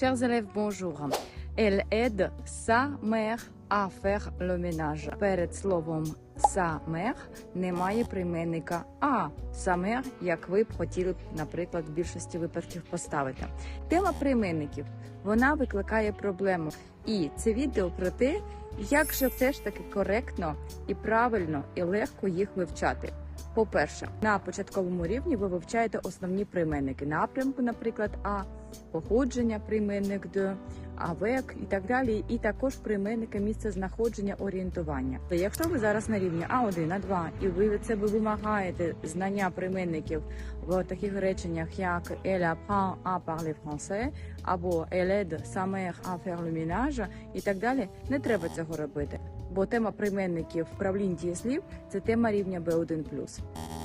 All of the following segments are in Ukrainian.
Chers élèves, bonjour. Elle aide sa mère à faire le ménage. Перед словом sa mère немає прийменника а sa mère, як ви б хотіли наприклад, в більшості випадків поставити. Тема прийменників вона викликає проблему. І це відео про те, як же все ж таки коректно і правильно і легко їх вивчати. По-перше, на початковому рівні ви вивчаєте основні прийменники напрямку, наприклад, а походження, прийменник «de», авек і так далі, і також прийменники місця знаходження орієнтування. То якщо ви зараз на рівні А1, А2, і ви від себе вимагаєте знання прийменників в таких реченнях, як «Elle apprend à parler français» або «Elle aide sa mère à faire le ménage» і так далі, не треба цього робити. Бо тема прийменників правлінь дієслів це тема рівня B1+.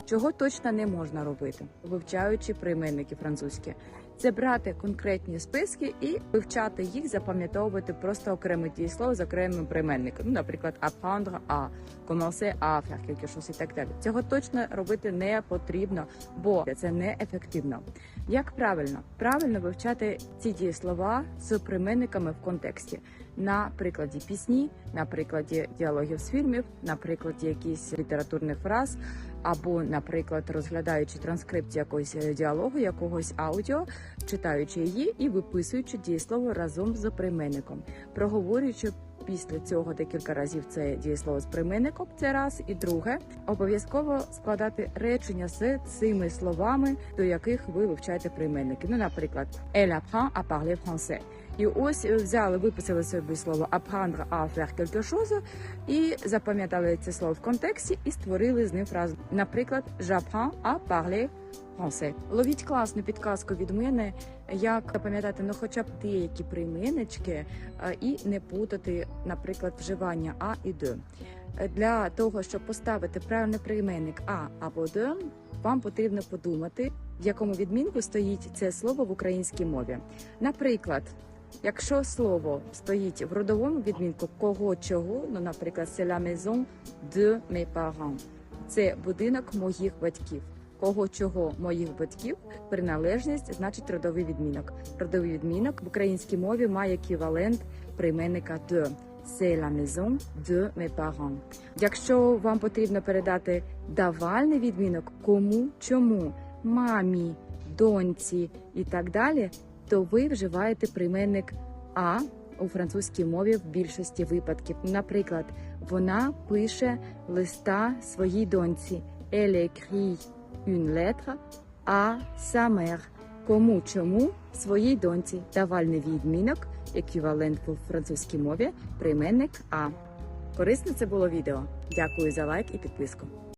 Чого точно не можна робити, вивчаючи прийменники французькі, це брати конкретні списки і вивчати їх, запам'ятовувати просто окреме дієслово з окремим прийменником. Ну, наприклад, apprendre à, commencer à faire quelque і так далі. Цього точно робити не потрібно, бо це неефективно. Як правильно? Правильно вивчати ці дієслова з прийменниками в контексті. На прикладі пісні, на прикладі діалогів з фільмів, на прикладі якихось літературних фраз, або, наприклад, розглядаючи транскрипцію якогось е, діалогу, якогось аудіо, читаючи її і виписуючи дієслово разом з прийменником, проговорюючи після цього декілька разів це дієслово з прийменником. Це раз і друге, обов'язково складати речення з цими словами, до яких ви вивчаєте прийменники. Ну, наприклад, Elle apprend à parler français. І ось е, взяли, виписали собі слово apprendre à faire quelque chose і запам'ятали це слово в контексті і створили з ним фразу. Наприклад, j'apprends à parler français. Ловіть класну підказку від мене, як запам'ятати ну, хоча б деякі прийменнички е, і не путати, наприклад, вживання а і «de». Е, Для того, щоб поставити правильний прийменник а або «de», вам потрібно подумати, в якому відмінку стоїть це слово в українській мові. Наприклад, якщо слово стоїть в родовому відмінку кого чого, ну, наприклад, c'est la maison de mes parents, це будинок моїх батьків. Кого чого моїх батьків приналежність значить родовий відмінок. Родовий відмінок в українській мові має еквівалент прийменника de. C'est la maison de mes parents. Якщо вам потрібно передати давальний відмінок кому, чому, мамі, доньці і так далі, то ви вживаєте прийменник а у французькій мові в більшості випадків. Наприклад, вона пише листа своїй доньці. Elle écrit une lettre à sa mère. Кому чому своїй доньці давальний відмінок, еквівалент у французькій мові, прийменник А. Корисне це було відео. Дякую за лайк і підписку.